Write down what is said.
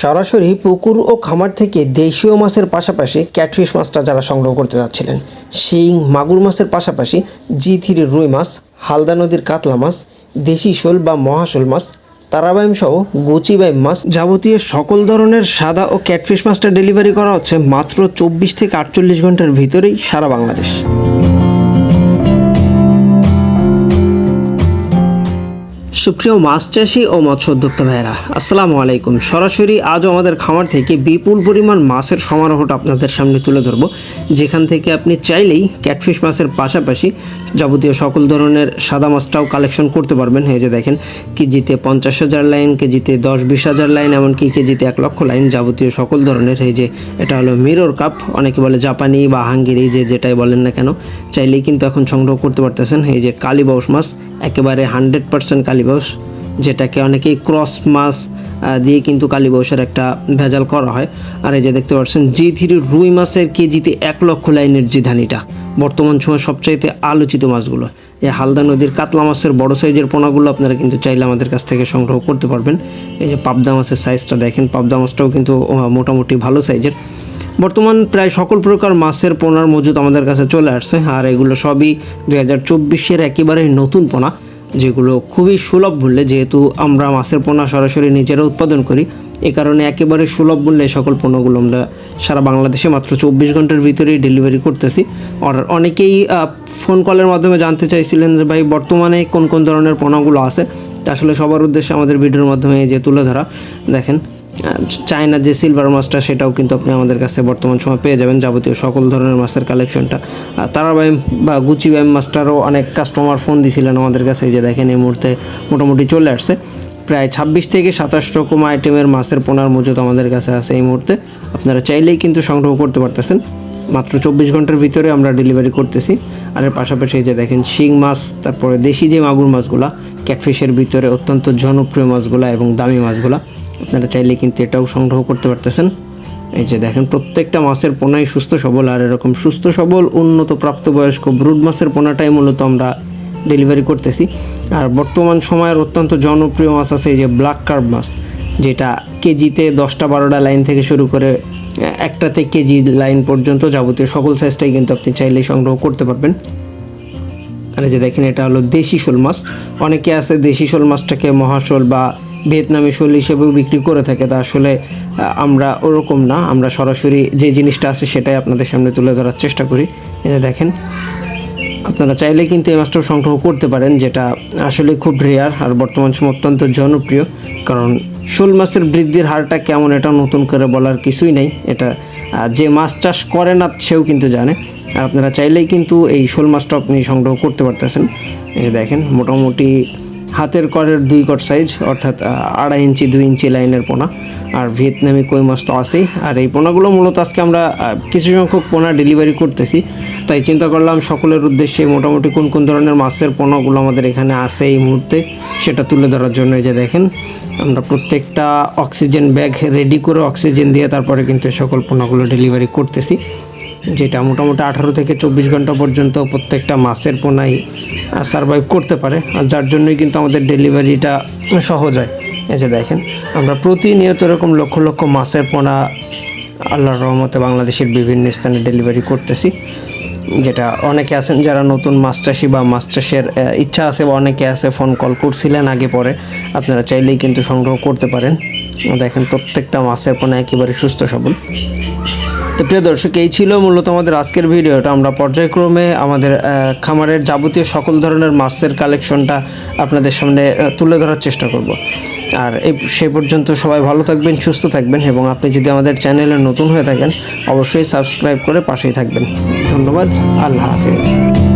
সরাসরি পুকুর ও খামার থেকে দেশীয় মাছের পাশাপাশি ক্যাটফিশ মাছটা যারা সংগ্রহ করতে যাচ্ছিলেন, শিং, মাগুর মাছের পাশাপাশি জি থ্রি রুই মাছ, হালদা নদীর কাতলা মাছ, দেশি শোল বা মহাশোল মাছ, তারাবাইম সহ গুচি বাইম মাছ যাবতীয় সকল ধরনের সাদা ও ক্যাটফিশ মাছটা ডেলিভারি করা হচ্ছে মাত্র চব্বিশ থেকে আটচল্লিশ ঘণ্টার ভিতরেই সারা বাংলাদেশ। সুপ্রিয় মাছ চাষি ও মৎস্য উদ্যোক্তা ভাইয়েরা, আসসালামু আলাইকুম। সরাসরি আজ আমাদের খামার থেকে বিপুল পরিমাণ মাছের সমারোহটা আপনাদের সামনে তুলে ধরবো। যেখান থেকে আপনি চাইলেই ক্যাটফিশ মাছের পাশাপাশি যাবতীয় সকল ধরনের সাদা মাছটাও কালেকশন করতে পারবেন। এই যে দেখেন, কেজিতে পঞ্চাশ হাজার লাইন কেজিতে দশ বিশ হাজার লাইন এমনকি কেজিতে এক লক্ষ লাইন যাবতীয় সকল ধরনের। এই যে এটা হলো মিরর কাপ অনেকে বলে জাপানি বা হাঙ্গেরি, যে যেটাই বলেন না কেন, চাইলেই কিন্তু এখন সংগ্রহ করতে পারতেছেন। এই যে কালীবাউস মাছ, একেবারে হান্ড্রেড পার্সেন্ট কালীবাউস, যেটাকে অনেকেই ক্রস মাছ দিয়ে কিন্তু কালীবাউসের একটা ভেজাল করা হয়। আর এই যে দেখতে পাচ্ছেন জি থ্রি রুই মাছের কেজিতে এক লক্ষ লাইনের যে ধানিটা বর্তমান সময় সবচাইতে আলোচিত মাছগুলো। এই হালদা নদীর কাতলা মাছের বড় সাইজের পোনাগুলো আপনারা কিন্তু চাইলে আমাদের কাছ থেকে সংগ্রহ করতে পারবেন। এই যে পাবদা মাছের সাইজটা দেখেন, পাবদা মাছটাও কিন্তু মোটামুটি ভালো সাইজের। বর্তমান প্রায় সকল প্রকার মাছের পোনার মজুদ আমাদের কাছে চলে আসছে। আর এগুলো সবই দু হাজার চব্বিশের একেবারেই নতুন পোনা। যেগুলো খুবই সুলভ মূল্যে, যেহেতু আমরা মাছের পোনা সরাসরি নিজেরা উৎপাদন করি, এ কারণে একেবারে সুলভ মূল্যে সকল পণ্যগুলো আমরা সারা বাংলাদেশে মাত্র চব্বিশ ঘণ্টার ভিতরেই ডেলিভারি করতেছি। আর অনেকেই ফোন কলের মাধ্যমে জানতে চাইছিলেন যে, ভাই, বর্তমানে কোন কোন ধরনের পণ্যগুলো আছে? আসলে সবার উদ্দেশ্যে আমাদের ভিডিওর মাধ্যমে যে তুলে ধরা। দেখেন চায়নার যে সিলভার মাছটা সেটাও কিন্তু আপনি আমাদের কাছে বর্তমান সময় পেয়ে যাবেন যাবতীয় সকল ধরনের মাছের কালেকশনটা আর ব্যায়াম বা গুচি ব্যায়াম মাছটারও অনেক কাস্টমার ফোন দিছিলেন আমাদের কাছে যে দেখেন এই মুহূর্তে মোটামুটি চলে আসছে। প্রায় ছাব্বিশ থেকে সাতাশ রকম আইটেমের মাছের পোনার মজুদ আমাদের কাছে আছে এই মুহূর্তে। আপনারা চাইলেই কিন্তু সংগ্রহ করতে পারতেছেন। মাত্র চব্বিশ ঘণ্টার ভিতরে আমরা ডেলিভারি করতেছি। আর এর পাশাপাশি যে দেখেন শিং মাছ, তারপরে দেশি যে মাগুর মাছগুলা ক্যাটফিশের ভিতরে অত্যন্ত জনপ্রিয় মাছগুলা এবং দামি মাছগুলা আপনারা চাইলে কিন্তু এটাও সংগ্রহ করতে পারতেছেন। এই যে দেখেন, প্রত্যেকটা মাছের পোনাই সুস্থ সবল, আর এরকম সুস্থ সবল, উন্নত প্রাপ্তবয়স্ক ব্রুড মাছের পোনাটাই মূলত আমরা ডেলিভারি করতেছি। আর বর্তমান সময়ের অত্যন্ত জনপ্রিয় মাছ আছে এই যে ব্ল্যাক কার্ব মাছ, যেটা কেজিতে দশটা বারোটা লাইন থেকে শুরু করে একটাতে কেজি লাইন পর্যন্ত যাবতীয় সকল সাইজটাই কিন্তু আপনি চাইলেই সংগ্রহ করতে পারবেন। আর এই যে দেখেন, এটা হলো দেশি শোল মাছ। অনেকে আছে দেশি শোল মাছটাকে মহাশোল বা ভিয়েতনামি শোল হিসেবেও বিক্রি করে থাকে। তা আসলে আমরা ওরকম না। আমরা সরাসরি যে জিনিসটা আছে সেটাই আপনাদের সামনে তুলে ধরার চেষ্টা করি। যে দেখেন, আপনারা চাইলে কিন্তু এই মাছটাও সংগ্রহ করতে পারেন, যেটা আসলে খুব রেয়ার আর বর্তমান সময় অত্যন্ত জনপ্রিয়। কারণ শোল মাছের বৃদ্ধির হারটা কেমন, এটা নতুন করে বলার কিছুই নেই। এটা যে মাছ চাষ করে না, সেও কিন্তু জানে। আর আপনারা চাইলেই কিন্তু এই শোল মাছটা আপনি সংগ্রহ করতে পারতেছেন। এই দেখেন, মোটামুটি হাতের করের দুই কট সাইজ অর্থাৎ আড়াই ইঞ্চি, দুই ইঞ্চি লাইনের পোনা। আর ভিয়েতনামি কই মাছ তো আছেই। আর এই পোনাগুলো মূলত আজকে আমরা কিছু সংখ্যক পোনা ডেলিভারি করতেছি। তাই চিন্তা করলাম সকলের উদ্দেশ্যে মোটামুটি কোন কোন ধরনের মাছের পোনাগুলো আমাদের এখানে আছে এই মুহূর্তে, সেটা তুলে ধরার জন্য এই যে দেখেন, আমরা প্রত্যেকটা অক্সিজেন ব্যাগ রেডি করে অক্সিজেন দিয়ে তারপরে কিন্তু সকল পোনাগুলো ডেলিভারি করতেছি। যেটা মোটামুটি আঠারো থেকে চব্বিশ ঘণ্টা পর্যন্ত প্রত্যেকটা মাছের পোনাই সারভাইভ করতে পারে। আর যার জন্যই কিন্তু আমাদের ডেলিভারিটা সহজ হয়। এই যে দেখেন, আমরা প্রতিনিয়ত এরকম লক্ষ লক্ষ মাছের পোনা আল্লাহর রহমতে বাংলাদেশের বিভিন্ন স্থানে ডেলিভারি করতেছি। যেটা অনেকে আছেন যারা নতুন মাছ চাষি বা মাছ চাষের ইচ্ছা আছে বা অনেকে আছে ফোন কল করছিলেন আগে পরে, আপনারা চাইলেই কিন্তু সংগ্রহ করতে পারেন। দেখেন প্রত্যেকটা মাছের পোনা একেবারে সুস্থ সবল। তো প্রিয় দর্শক, এই ছিল মূলত আমাদের আজকের ভিডিওটা। আমরা পর্যায়ক্রমে আমাদের খামারের যাবতীয় সকল ধরনের মাছের কালেকশনটা আপনাদের সামনে তুলে ধরার চেষ্টা করব। আর এই, সে পর্যন্ত সবাই ভালো থাকবেন, সুস্থ থাকবেন এবং আপনি যদি আমাদের চ্যানেলে নতুন হয়ে থাকেন, অবশ্যই সাবস্ক্রাইব করে পাশেই থাকবেন। ধন্যবাদ, আল্লাহ হাফিজ।